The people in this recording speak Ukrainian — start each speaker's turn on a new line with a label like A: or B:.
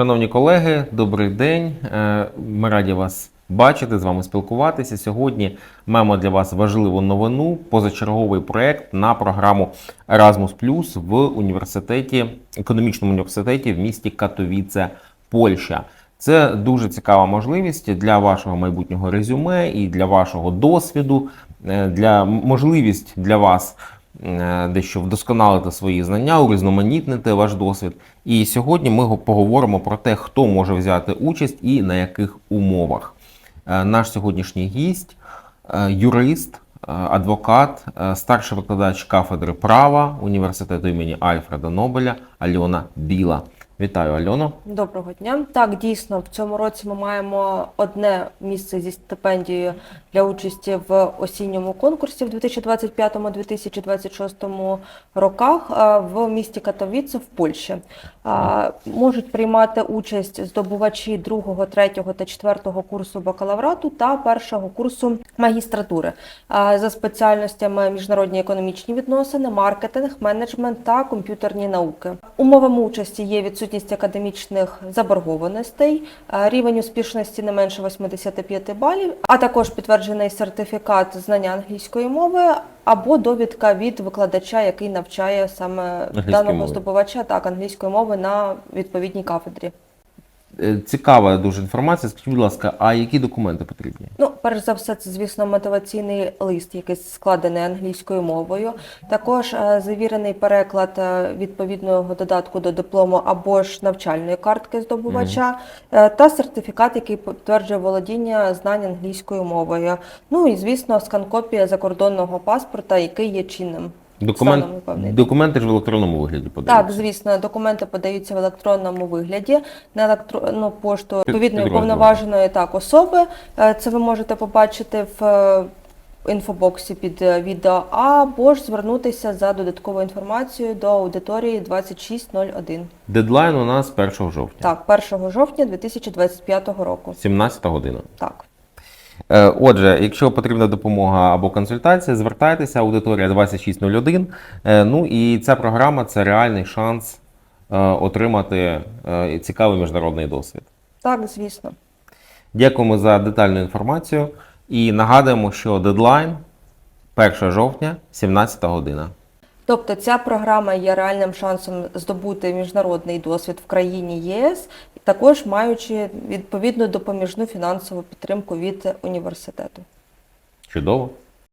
A: Шановні колеги, добрий день. Е, Ми раді вас бачити, з вами спілкуватися. Сьогодні маємо для вас важливу новину позачерговий проект на програму Erasmus в університеті, економічному університеті в місті Катовіце, Польща. Це дуже цікава можливість для вашого майбутнього резюме і для вашого досвіду, е, для можливість для вас дещо вдосконалити свої знання, урізноманітнити ваш досвід. І сьогодні ми поговоримо про те, хто може взяти участь і на яких умовах. Е, Наш сьогоднішній гість, е, юрист, е, адвокат, е, старший викладач кафедри права університету імені Альфреда Нобеля Альона Біла. Вітаю, Альоно.
B: Доброго дня. Так, дійсно, в цьому році ми маємо одне місце зі стипендією для участі в осінньому конкурсі в 2025-2026 роках в місті Катовіце в Польщі. Можуть приймати участь здобувачі другого, третього та четвертого курсу бакалаврату та першого курсу магістратури за спеціальностями міжнародні економічні відносини, маркетинг, менеджмент та комп'ютерні науки. Умовами участі є відсутність академічних заборгованостей, рівень успішності не менше 85 балів, а також підтверджений сертифікат знання англійської мови або довідка від викладача, який навчає саме даного здобувача так англійської мови на відповідній кафедрі.
A: Е, Цікава дуже інформація. Скажіть, будь ласка, а які документи потрібні?
B: Ну, перш за все, це, звісно, мотиваційний лист, який складений англійською мовою. Також е, завірений переклад е, відповідного додатку до диплому або ж навчальної картки здобувача, е, та сертифікат, який підтверджує володіння знань англійською мовою. Ну і звісно, скан-копія закордонного паспорта, який є чинним.
A: Документ, документи ж в електронному вигляді подаються.
B: Так, звісно, документи подаються в електронному вигляді на електронну пошту відповідної повноваженої так особи. Е, Це ви можете побачити в е, інфобоксі під е, відео, або ж звернутися за додатковою інформацією до аудиторії 2601.
A: Дедлайн у нас 1 жовтня,
B: Так, 1 жовтня 2025 року.
A: 17 година.
B: Так.
A: Е, Отже, якщо потрібна допомога або консультація, звертайтеся, аудиторія 2601. Е, Ну і ця програма це реальний шанс е, отримати цікавий міжнародний досвід.
B: Так, звісно.
A: Дякуємо за детальну інформацію і нагадуємо, що дедлайн 1 жовтня, 17 година.
B: Тобто ця програма є реальним шансом здобути міжнародний досвід в країні ЄС, також маючи відповідну допоміжну фінансову підтримку від університету.
A: Чудово.